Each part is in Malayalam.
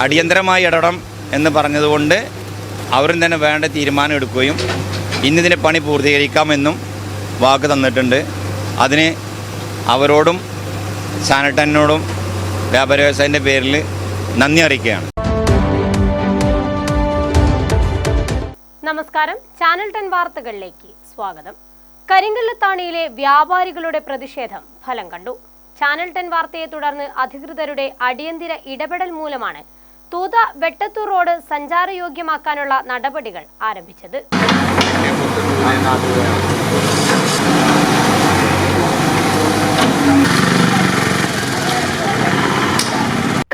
അടിയന്തരമായി ഇടണം എന്ന് പറഞ്ഞതുകൊണ്ട് അവരും തന്നെ വേണ്ട തീരുമാനം എടുക്കുകയും ഇന്നിതിന്റെ പണി പൂർത്തീകരിക്കാമെന്നും വാക്ക് തന്നിട്ടുണ്ട്. അതിന് അവരോടും സാനട്ടനോടും വ്യാപാര വ്യവസായത്തിന്റെ പേരിൽ നന്ദി അറിയിക്കുകയാണ്. നമസ്കാരം. ചാനൽ ടെൻ വാർത്തകളിലേക്ക് സ്വാഗതം. കരിങ്കല്ലത്താണിയിലെ വ്യാപാരികളുടെ പ്രതിഷേധം ഫലം കണ്ടു. ചാനൽ ടെൻ വാർത്തയെ തുടർന്ന് അധികൃതരുടെ അടിയന്തര ഇടപെടൽ മൂലമാണ് തൂത വെട്ടത്തൂർ റോഡ് സഞ്ചാരയോഗ്യമാക്കാനുള്ള നടപടികൾ ആരംഭിച്ചത്.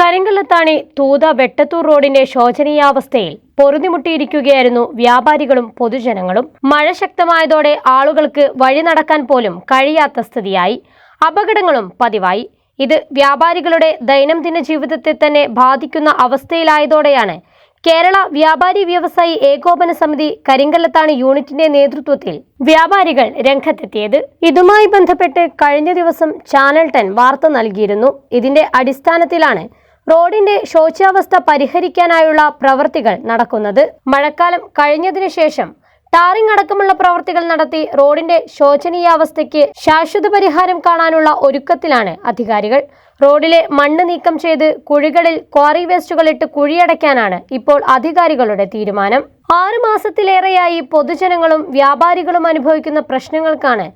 കരിങ്കല്ലത്താണി തൂത വെട്ടത്തൂർ റോഡിന്റെ ശോചനീയാവസ്ഥയിൽ പൊറുതിമുട്ടിയിരിക്കുകയായിരുന്നു വ്യാപാരികളും പൊതുജനങ്ങളും. മഴ ശക്തമായതോടെ ആളുകൾക്ക് വഴി നടക്കാൻ പോലും കഴിയാത്ത സ്ഥിതിയായി. അപകടങ്ങളും പതിവായി. ഇത് വ്യാപാരികളുടെ ദൈനംദിന ജീവിതത്തെ തന്നെ ബാധിക്കുന്ന അവസ്ഥയിലായതോടെയാണ്. കേരള വ്യാപാരി വ്യവസായി ഏകോപന സമിതി കരിങ്കല്ലത്താണ് യൂണിറ്റിന്റെ നേതൃത്വത്തിൽ വ്യാപാരികൾ രംഗത്തെത്തിയത്. ഇതുമായി ബന്ധപ്പെട്ട് കഴിഞ്ഞ ദിവസം ചാനൽ ടെൻ വാർത്ത നൽകിയിരുന്നു. ഇതിന്റെ അടിസ്ഥാനത്തിലാണ് റോഡിന്റെ ശോച്യാവസ്ഥ പരിഹരിക്കാനായുള്ള പ്രവൃത്തികൾ നടക്കുന്നത്. മഴക്കാലം കഴിഞ്ഞതിനു ശേഷം ടാറിംഗ് അടക്കമുള്ള പ്രവൃത്തികൾ നടത്തി റോഡിന്റെ ശോചനീയാവസ്ഥയ്ക്ക് ശാശ്വത പരിഹാരം കാണാനുള്ള ഒരുക്കത്തിലാണ് അധികാരികൾ. റോഡിലെ മണ്ണ് നീക്കം ചെയ്ത് കുഴികളിൽ ക്വാറി വേസ്റ്റുകൾ ഇട്ട് കുഴിയടയ്ക്കാനാണ് ഇപ്പോൾ അധികാരികളുടെ തീരുമാനം. ആറു മാസത്തിലേറെയായി പൊതുജനങ്ങളും വ്യാപാരികളും അനുഭവിക്കുന്ന പ്രശ്നങ്ങൾക്കാണ്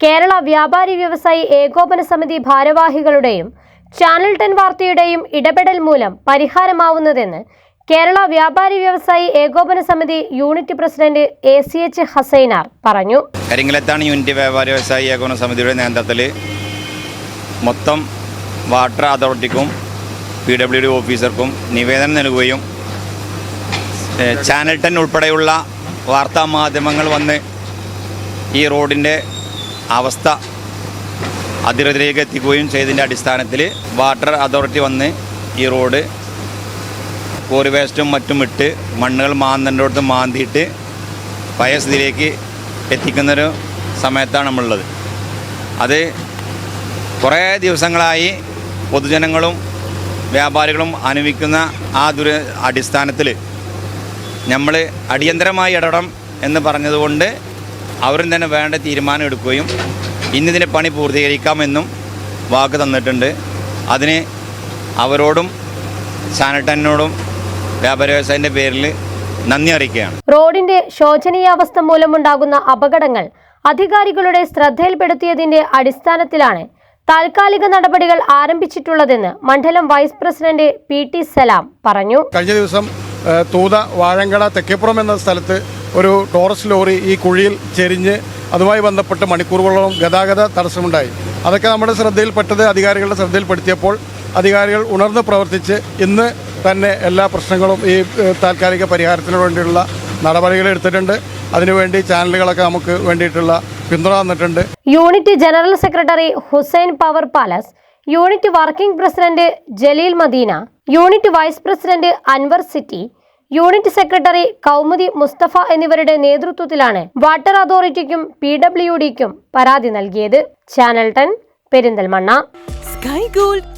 കേരള വ്യാപാരി വ്യവസായി ഏകോപന സമിതി ഭാരവാഹികളുടെയും ചാനൽ ടെൻ വാർത്തയുടെയും ഇടപെടൽ മൂലം പരിഹാരമാവുന്നതെന്ന് കേരള വ്യാപാരി വ്യവസായി ഏകോപന സമിതി unit president A C H Hasainar പറഞ്ഞു. കരിങ്കലത്താണ് യൂണിറ്റ് വ്യാപാരി വ്യവസായി ഏകോപന സമിതിയുടെ നേതൃത്വത്തിൽ മൊത്തം വാട്ടർ അതോറിറ്റിക്കും പി ഡബ്ല്യു ഡി ഓഫീസർക്കും നിവേദനം നൽകുകയും ചാനൽ ടെൻ ഉൾപ്പെടെയുള്ള വാർത്താ മാധ്യമങ്ങൾ വന്ന് ഈ റോഡിന്റെ അവസ്ഥ അധികൃതരിലേക്ക് എത്തിക്കുകയും ചെയ്തതിന്റെ അടിസ്ഥാനത്തിൽ വാട്ടർ അതോറിറ്റി വന്ന് ഈ റോഡ് കോറി വേസ്റ്റും മറ്റും ഇട്ട് മണ്ണുകൾ മാന്തന്റെ അടുത്ത് മാന്തിയിട്ട് പഴയ സ്ഥിതിയിലേക്ക് എത്തിക്കുന്നൊരു സമയത്താണ് നമ്മളുള്ളത്. അത് കുറേ ദിവസങ്ങളായി പൊതുജനങ്ങളും വ്യാപാരികളും അനുഭവിക്കുന്ന ആ ദുര അടിസ്ഥാനത്തിൽ നമ്മൾ അടിയന്തരമായി ഇടണം എന്ന് പറഞ്ഞതുകൊണ്ട് അവരും തന്നെ വേണ്ട തീരുമാനം എടുക്കുകയും ഇന്നിതിന്റെ പണി പൂർത്തീകരിക്കാമെന്നും വാക്ക് തന്നിട്ടുണ്ട്. അതിന് അവരോടും സാനട്ടനോടും വ്യാപാര വ്യവസായത്തിന്റെ പേരിൽ നന്ദി അറിയിക്കുകയാണ്. റോഡിന്റെ ശോചനീയാവസ്ഥ മൂലമുണ്ടാകുന്ന അപകടങ്ങൾ അധികാരികളുടെ ശ്രദ്ധയിൽപ്പെടുത്തിയതിന്റെ അടിസ്ഥാനത്തിലാണ് താൽക്കാലിക നടപടികൾ ആരംഭിച്ചിട്ടുള്ളതെന്ന് മണ്ഡലം vice president P T Salam പറഞ്ഞു. കഴിഞ്ഞ ദിവസം തൂത വാഴങ്കട തെക്കേപ്പുറം എന്ന സ്ഥലത്ത് ഒരു ടോറസ് ലോറി ഈ കുഴിയിൽ ചെരിഞ്ഞ് അതുമായി ബന്ധപ്പെട്ട് മണിക്കൂറുകളോളം ഗതാഗത തടസ്സമുണ്ടായി. അതൊക്കെ നമ്മുടെ ശ്രദ്ധയിൽപ്പെട്ടത് അധികാരികളുടെ ശ്രദ്ധയിൽപ്പെടുത്തിയപ്പോൾ അധികാരികൾ ഉണർന്ന് പ്രവർത്തിച്ച് ഇന്ന് തന്നെ എല്ലാ പ്രശ്നങ്ങളും ഈ താൽക്കാലിക പരിഹാരത്തിന് വേണ്ടിയുള്ള നടപടികൾ എടുത്തിട്ടുണ്ട്. അതിനുവേണ്ടി ചാനലുകളൊക്കെ നമുക്ക് വേണ്ടിയിട്ടുള്ള പിന്തുണ തന്നിട്ടുണ്ട്. Unit general secretary Hussain power palace unit working president Jaleel Madina unit vice president Anwar city unit secretary Kaumudi Musthafa എന്നിവരുടെ നേതൃത്വത്തിലാണ് വാട്ടർ അതോറിറ്റിക്കും പി ഡബ്ല്യു ഡിക്കും പരാതി നൽകിയത്. Channel ten Perinthalmanna. Sky gold